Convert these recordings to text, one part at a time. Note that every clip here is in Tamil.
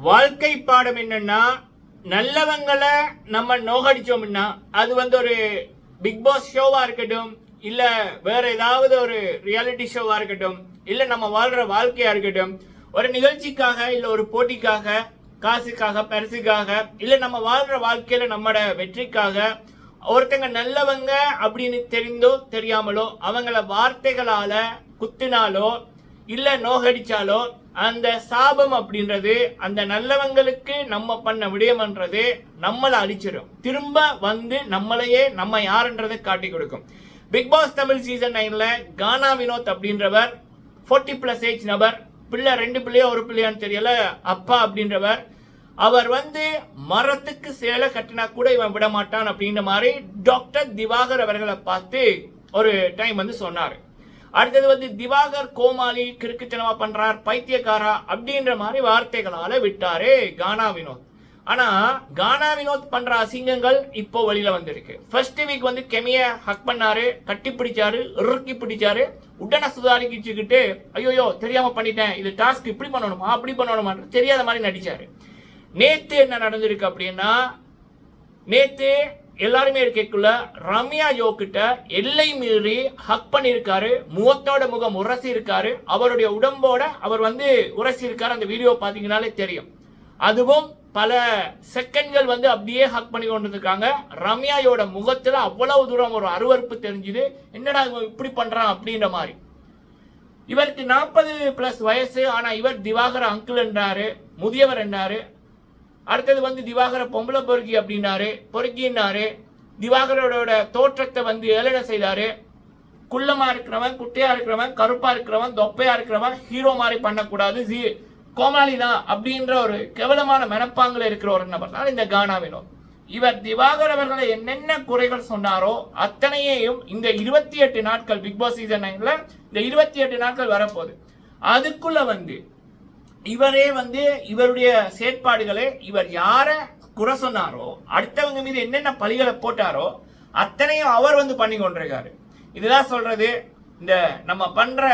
வாழ்க்கை பாடம் என்னன்னா நல்லவங்களை நம்ம நோகடிச்சோம்னா அது வந்து ஒரு பிக் பாஸ் ஷோவா இருக்கட்டும் இல்ல வேற ஏதாவது ஒரு ரியாலிட்டி ஷோவா இருக்கட்டும் இல்ல நம்ம வாழ்ற வாழ்க்கையா இருக்கட்டும் ஒரு நிகழ்ச்சிக்காக இல்ல ஒரு போட்டிக்காக காசுக்காக பரிசுக்காக இல்ல நம்ம வாழ்ற வாழ்க்கையில நம்மட வெற்றிக்காக ஒருத்தங்க நல்லவங்க அப்படின்னு தெரிந்தோ தெரியாமலோ அவங்கள வார்த்தைகளால குத்தினாலோ இல்ல நோகடிச்சாலோ அந்த சாபம் அப்படின்றது அந்த நல்லவங்களுக்கு நம்ம பண்ண விடயம்ன்றது நம்மளை அழிச்சிடும் திரும்ப வந்து நம்மளையே நம்ம யாருன்றதை காட்டி கொடுக்கும். பிக் பாஸ் தமிழ் சீசன் நைன்ல கானா வினோத் அப்படின்றவர் 40 பிளஸ் ஏஜ் நபர் பிள்ளை ரெண்டு பிள்ளையோ ஒரு பிள்ளையான்னு தெரியல அப்பா அப்படின்றவர். அவர் வந்து மரத்துக்கு சேலை கட்டினா கூட இவன் விட மாட்டான் அப்படின்ற மாதிரி டாக்டர் திவாகர் அவர்களை பார்த்து ஒரு டைம் வந்து சொன்னார். அடுத்தது வந்து திவாகர் கோமாளி கிறுக்குத்தனமா பண்றார் பைத்தியக்காரா அப்படின்ற மாதிரி வார்த்தைகளால விட்டாரு கானா வினோத். ஆனா கானா வினோத் பண்ற அசிங்கங்கள் இப்போ வெளியில வந்திருக்கு. ஃபர்ஸ்ட் வீக் வந்து கெமிய ஹக் பண்ணாரு கட்டி பிடிச்சாரு இறுக்கி பிடிச்சாரு உடனே சுதாரிக்கிச்சுக்கிட்டு ஐயோயோ தெரியாம பண்ணிட்டேன் இது டாஸ்க் இப்படி பண்ணணுமா அப்படி பண்ணணுமா தெரியாத மாதிரி நடிச்சாரு. நேத்து என்ன நடந்திருக்கு அப்படின்னா நேத்து எல்லாருமே இருக்கக்குள்ள ரம்யா யோக்கிட்ட கிட்ட எல்லை மீறி ஹக் பண்ணியிருக்காரு முகத்தோட முகம் உரசி இருக்காரு அவருடைய உடம்போட அவர் வந்து உரசி இருக்காரு அந்த வீடியோ பார்த்தீங்கனாலே தெரியும். அதுவும் பல செகண்ட்கள் வந்து அப்படியே ஹக் பண்ணி கொண்டிருக்காங்க ரம்யாயோட முகத்துல அவ்வளவு தூரம் ஒரு அருவருப்பு தெரிஞ்சுது. என்னடா இப்படி பண்றான் அப்படின்ற மாதிரி. இவருக்கு நாற்பது பிளஸ் வயசு ஆனா இவர் திவாகர் அங்கிள் என்றாரு முதியவர் என்றாரு. அடுத்தது வந்து திவாகர பொம்பளை பொறுக்கி அப்படின்னாரு பொறுக்கின்னாரு. திவாகரோட தோற்றத்தை வந்து ஏளன செய்தாரு. குள்ளமா இருக்கிறவன் குட்டையா இருக்கிறவன் கருப்பா இருக்கிறவன் தொப்பையா இருக்கிறவன் ஹீரோ மாதிரி பண்ணக்கூடாது. ஜி- கோமாளி தான் அப்படின்ற ஒரு கேவலமான மனப்பாங்கில் இருக்கிற ஒரு நபர் தான் இந்த கானாவினோ இவர் திவாகர் அவர்களை என்னென்ன குறைகள் சொன்னாரோ அத்தனையையும் இந்த இருபத்தி எட்டு நாட்கள் பிக் பாஸ் சீசன் நைன்ல இந்த இருபத்தி எட்டு நாட்கள் வரப்போகுது. அதுக்குள்ள வந்து இவரே வந்து இவருடைய செயற்பாடுகளை இவர் யார குறை சொன்னாரோ அடுத்தவங்க மீது என்னென்ன பழிகளை போட்டாரோ அத்தனையும் அவர் வந்து பண்ணி கொண்டிருக்காரு. இதுதான் சொல்றது. இந்த நம்ம பண்ற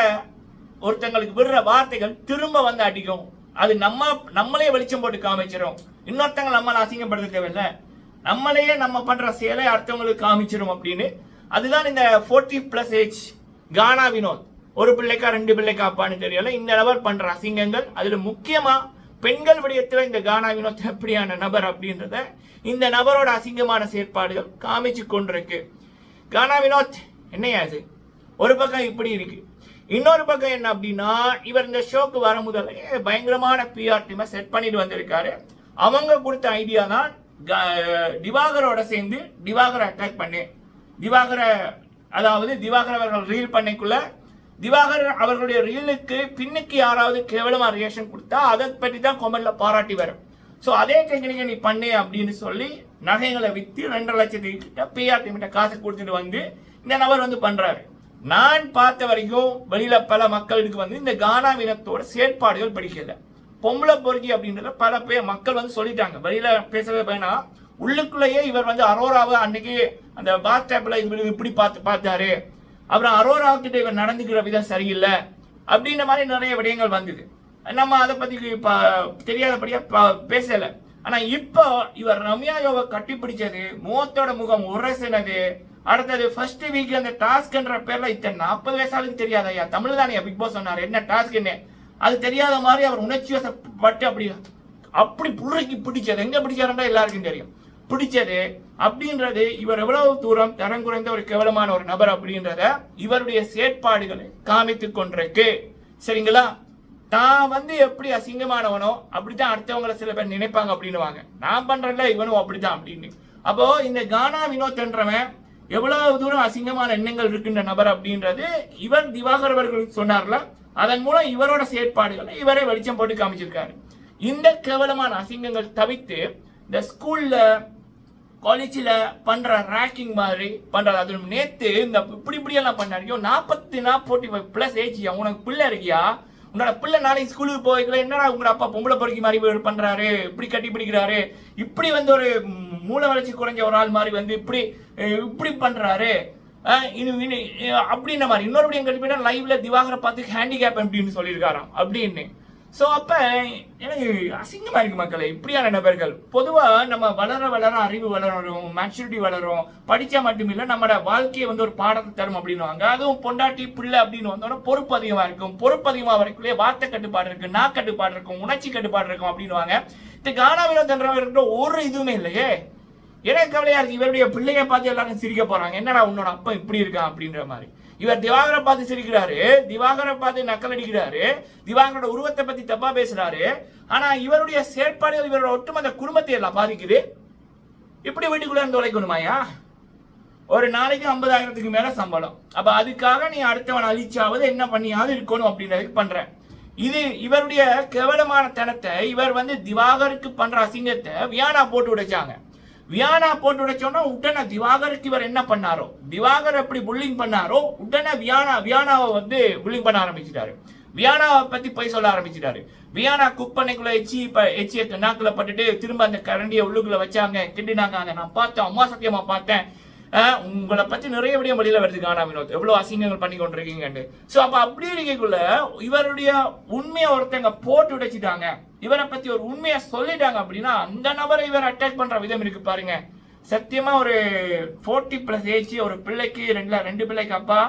ஒருத்தங்களுக்கு விடுற வார்த்தைகள் திரும்ப வந்து அடிக்கும். அது நம்ம நம்மளே வெளிச்சம் போட்டு காமிச்சிடும் இன்னொருத்தங்க நம்மளை அசிங்கப்படுத்த தேவையில்லை. நம்மளையே நம்ம பண்ற செயலை அடுத்தவங்களுக்கு காமிச்சிடும் அப்படின்னு. அதுதான் இந்த 40 பிளஸ் ஏஜ் கானா வினோத். ஒரு பிள்ளைக்கா ரெண்டு பிள்ளைக்கா அப்பான்னு தெரியல. இந்த நபர் பண்ற அசிங்கங்கள் அதுல முக்கியமா பெண்கள் விடயத்தில் இந்த கானா வினோத் எப்படியான நபர் அப்படின்றத இந்த நபரோட அசிங்கமான செயற்பாடுகள் காமிச்சு கொண்டிருக்கு. கானா வினோத் என்னையா அது ஒரு பக்கம் இப்படி இருக்கு. இன்னொரு பக்கம் என்ன அப்படின்னா இவர் இந்த ஷோக்கு வர முதல்ல பயங்கரமான பிஆர் டீமை செட் பண்ணிட்டு வந்திருக்காரு. அவங்க கொடுத்த ஐடியா தான் க- திவாகரோட சேர்ந்து திவாகரை அட்டாக் பண்ணு திவாகரை அதாவது திவாகர் அவர்கள் ரீல் பண்ணைக்குள்ள திவாகர் அவர்களுடைய ரீலுக்கு பின்னுக்கு யாராவது கேவலமாக ரியாக்ஷன் கொடுத்தா அதை பற்றி தான் கொமெண்ட்ல பாராட்டி வரும். ஸோ அதே டெக்னிக்கை நீ பண்ணு அப்படின்னு சொல்லி நகைகளை விற்று ரெண்டரை லட்சத்துக்கு கிட்ட பிஆர் கிட்ட காசு கொடுத்துட்டு வந்து இந்த நபர் வந்து பண்ணுறாரு நான் பார்த்த வரைக்கும் வெளியில் பல மக்களுக்கு வந்து இந்த கானா வினத்தோட செயற்பாடுகள் படிக்கல. பொம்பளை பொறுக்கி அப்படின்றத பல பேர் மக்கள் வந்து சொல்லிட்டாங்க. வெளியில் பேசவே வேணாம் உள்ளுக்குள்ளேயே இவர் வந்து அரோராவை அன்னைக்கு அந்த பாத் டேப்பில் இவர் இப்படி பார்த்து பார்த்தாரு. அப்புறம் அரோரா கிட்ட இவர் நடந்துக்கிற விதம் சரியில்லை அப்படின்ற மாதிரி நிறைய விடயங்கள் வந்தது. நம்ம அதை பற்றி இப்போ தெரியாதபடியா பேசலை. ஆனால் இப்போ இவர் ரம்யாயோவை யோகா கட்டிப்பிடிச்சது முகத்தோட முகம் உரசினது அடுத்தது ஃபர்ஸ்ட் வீக் அந்த டாஸ்க்ன்ற பேரில் இத்தனை நாற்பது வயசாளுக்கு தெரியாத ஐயா. தமிழ் தானே பிக் பாஸ் சொன்னார். என்ன டாஸ்க் என்ன அது தெரியாத மாதிரி அவர் உணர்ச்சி வசப்பட்டு அப்படி அப்படி புள்ளைக்கு பிடிச்சது. எங்கே பிடிச்சாருன்றா எல்லாருக்கும் தெரியும். பிடிச்சது அப்படின்றது இவர் எவ்வளவு தூரம் தரம் குறைந்த ஒரு கேவலமான ஒரு நபர் அப்படின்றத இவருடைய செயற்பாடுகளை காமித்து கொண்டிருக்கு. சரிங்களா? தான் வந்து எப்படி அசிங்கமானவனோ அப்படித்தான் அடுத்தவங்களை சில பேர் நினைப்பாங்க அப்படின்னுவாங்க. நான் பண்றேன்ல இவனும் அப்படித்தான் அப்படின்னு. அப்போ இந்த கானா வினோத் என்றவன் எவ்வளவு தூரம் அசிங்கமான எண்ணங்கள் இருக்கின்ற நபர் அப்படின்றது இவர் திவாகர் அவர்கள் சொன்னார்ல அதன் மூலம் இவரோட செயற்பாடுகளை இவரே வெளிச்சம் போட்டு காமிச்சிருக்காரு. இந்த கேவலமான அசிங்கங்கள் தவிர்த்து இந்த ஸ்கூல்ல காலேஜில் பண்ணுற ரேக்கிங் மாதிரி பண்றது அது நேற்று இந்த இப்படி இப்படி எல்லாம் பண்ணாரு. ஐயோ நாற்பத்தி நாற்பத்தி ஃபைவ் பிளஸ் ஏஜ் உனக்கு பிள்ளை இருக்கியா? உன்னோட பிள்ளை நாளைக்கு ஸ்கூலுக்கு போய்க்கல என்னடா உங்களோட அப்பா பொம்பளை பொறுக்கி மாதிரி பண்ணுறாரு இப்படி கட்டி பிடிக்கிறாரு. இப்படி வந்து ஒரு மூளை மூல வளர்ச்சி குறைஞ்ச ஒரு ஆள் மாதிரி வந்து இப்படி இப்படி பண்ணுறாரு அஹ், இனி- இனி, அஹ், மாதிரி. இன்னொரு எங்க லைவ்ல திவாகரை பார்த்து ஹேண்டிகேப் அப்படின்னு சொல்லியிருக்காராம். அப்படின்னு. ஸோ அப்போ எனக்கு அசிங்கமாக இருக்கு மக்களை. இப்படியான நபர்கள். பொதுவாக நம்ம வளர வளர அறிவு வளரும் மேச்சுரிட்டி வளரும். படித்தா மட்டும் இல்லை நம்மளோட வாழ்க்கையை வந்து ஒரு பாடத்தை தரும் அப்படின்னுவாங்க. அதுவும் பொண்டாட்டி பிள்ளை அப்படின்னு வந்தோன்னா பொறுப்பு அதிகமாக இருக்கும். பொறுப்பு அதிகமாக வரைக்குள்ளே வார்த்தை கட்டுப்பாடு இருக்கும் நா கட்டுப்பாடு இருக்கும் உணர்ச்சி கட்டுப்பாடு இருக்கும் அப்படின்னுவாங்க. இந்த கானாவில தன்றவர்கிட்ட ஒரு இதுவுமே இல்லையே. எனக்கு கவலையா இருக்குது இவருடைய பிள்ளைய பார்த்து எல்லாரும் சிரிக்க போகிறாங்க என்னடா உன்னோட அப்பா இப்படி இருக்கான் அப்படின்ற மாதிரி. இவர் திவாகரை பார்த்து சிரிக்கிறாரு திவாகரை பார்த்து நக்கல் அடிக்கிறாரு திவாகரோட உருவத்தை பத்தி தப்பா பேசுறாரு. ஆனா இவருடைய செயற்பாடுகள் இவரோட ஒட்டுமொத்த குடும்பத்தை எல்லாம் பாதிக்குது. இப்படி வீட்டுக்குள்ள இருந்து உழைக்கணுமாயா ஒரு நாளைக்கு ஐம்பதாயிரத்துக்கு மேல சம்பளம். அப்ப அதுக்காக நீ அடுத்தவன் அழிச்சாவது என்ன பண்ணியாவது இருக்கணும் அப்படின்றதுக்கு பண்றேன் இது இவருடைய கேவலமான தனத்தை இவர் வந்து திவாகருக்கு பண்ற அசிங்கத்தை வியானா போட்டு உடைச்சாங்க. வியானா போட்டு உடைச்சோன்னா உடனே திவாகருக்கு இவர் என்ன பண்ணாரோ? திவாகர் எப்படி புல்லிங் பண்ணாரோ உடனே வியானா வியானாவை வந்து புல்லிங் பண்ண ஆரம்பிச்சிட்டாரு. வியானாவை பத்தி போய் சொல்ல ஆரம்பிச்சிட்டாரு. வியானா குக் குப்பனைக்குள்ள எச்சி எச்சி நாக்குல பட்டுட்டு திரும்ப அந்த கரண்டியை உள்ளுக்குள்ள வச்சாங்க கிண்டினாங்க. அதை நான் பார்த்தேன் அம்மா சத்தியமா பார்த்தேன். உங்களை பத்தி நிறைய விடியம் வெளியில வருது கானா வினோத். எவ்வளவு அசிங்கங்கள் பண்ணி கொண்டிருக்கீங்கன்னு சோ அப்ப அப்படி இருக்கக்குள்ள இவருடைய உண்மையை ஒருத்தங்க போட்டு உடைச்சிட்டாங்க. இவரை பத்தி ஒரு உண்மையை சொல்லிட்டாங்க அப்படின்னா அந்த நபரை இவர் அட்டாக் பண்ற விதம் இருக்கு பாருங்க. சத்தியமா ஒரு ஃபோர்ட்டி பிளஸ் ஏஜ் ஒரு பிள்ளைக்கு ரெண்டு ரெண்டு பிள்ளைக்கு அப்பா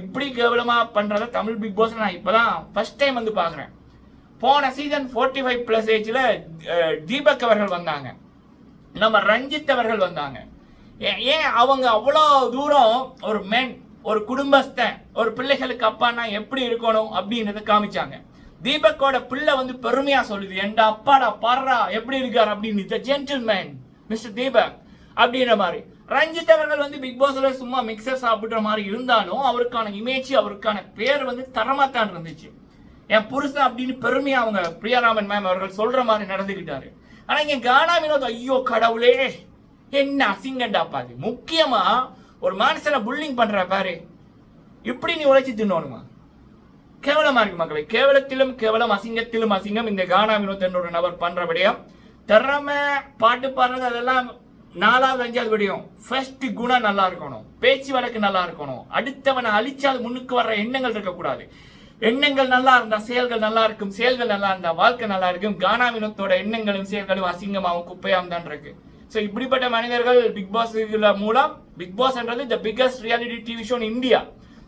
இப்படி கேவலமா பண்றத தமிழ் பிக் பாஸ் நான் இப்பதான் ஃபர்ஸ்ட் டைம் வந்து பாக்குறேன். போன சீசன் ஃபோர்ட்டி ஃபைவ் பிளஸ் ஏஜ்ல தீபக் அவர்கள் வந்தாங்க. நம்ம ரஞ்சித் அவர்கள் வந்தாங்க. ஏன் அவங்க அவ்வளோ தூரம் ஒரு மென் ஒரு குடும்பஸ்தன் ஒரு பிள்ளைகளுக்கு அப்பான்னா எப்படி இருக்கணும் அப்படின்றத காமிச்சாங்க. தீபக்கோட பிள்ளை வந்து பெருமையா சொல்லுது என்டா அப்பாடா பாடுறா எப்படி இருக்கார்? அப்படின்னு ஜென்டில்மேன் மிஸ்டர் தீபக் அப்படின்ற மாதிரி. ரஞ்சித் அவர்கள் வந்து பிக் பாஸ்ல சும்மா மிக்சர் சாப்பிடுற மாதிரி இருந்தாலும் அவருக்கான இமேஜ் அவருக்கான பேர் வந்து தரமா தான் இருந்துச்சு. என் புருஷன் அப்படின்னு பெருமையா அவங்க பிரியாராமன் மேம் அவர்கள் சொல்ற மாதிரி நடந்துகிட்டாரு. ஆனா இங்க கானா வினோத் ஐயோ கடவுளே என்ன அசிங்கண்டா பாரு முக்கியமா ஒரு மனுஷனை புல்லிங் பண்ற பாரு. இப்படி நீ உழைச்சி தின்னணுமா? கேவலமா இருக்கு மக்களே. கேவலத்திலும் கேவலம் அசிங்கத்திலும் அசிங்கம். இந்த கானா வினோத் நபர் பண்ற விடயம். திறமை பாட்டு பாடுறது அதெல்லாம் நாலாவது அஞ்சாவது விடயம். ஃபர்ஸ்ட் குணம் நல்லா இருக்கணும். பேச்சு வழக்கு நல்லா இருக்கணும். அடுத்தவனை அழிச்சால் முன்னுக்கு வர்ற எண்ணங்கள் இருக்கக்கூடாது. எண்ணங்கள் நல்லா இருந்தா செயல்கள் நல்லா இருக்கும். செயல்கள் நல்லா இருந்தா வாழ்க்கை நல்லா இருக்கும். கானா வினோத்தோட எண்ணங்களும் செயல்களும் அசிங்கமாகவும் குப்பையாகவும் தான் இருக்கு. ஸோ இப்படிப்பட்ட மனிதர்கள் பிக் பாஸ் மூலம் big பாஸ்ன்றது the biggest reality TV show India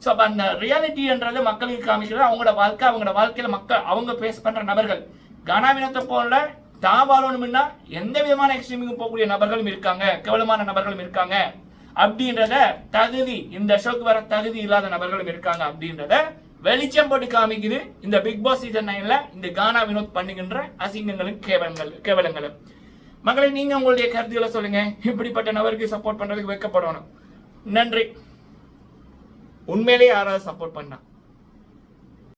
so அப்போ அந்த ரியாலிட்டின்றது மக்களுக்கு காமிக்கிறது அவங்களோட வாழ்க்கை அவங்களோட வாழ்க்கையில் மக்கள் அவங்க பேஸ் பண்ற நபர்கள். கானா வினோத்தை போல தாபாலோனும்னா எந்த விதமான எக்ஸ்ட்ரீமுக்கு போகக்கூடிய நபர்களும் இருக்காங்க கேவலமான நபர்களும் இருக்காங்க. அப்படின்றத தகுதி இந்த ஷோக்கு வர தகுதி இல்லாத நபர்களும் இருக்காங்க அப்படின்றத வெளிச்சம் போட்டு காமிக்குது இந்த பிக் பாஸ் சீசன் நைன்ல இந்த கானா வினோத் பண்ணுகின்ற அசிங்கங்களும் கேவலங்கள் கேவலங்களும். மகளை நீங்க உங்களுடைய கருத்துக்களை சொல்லுங்க. இப்படிப்பட்ட நபருக்கு சப்போர்ட் பண்றதுக்கு வைக்கப்படணும். நன்றி. உண்மையிலேயே யாராவது சப்போர்ட் பண்ணா?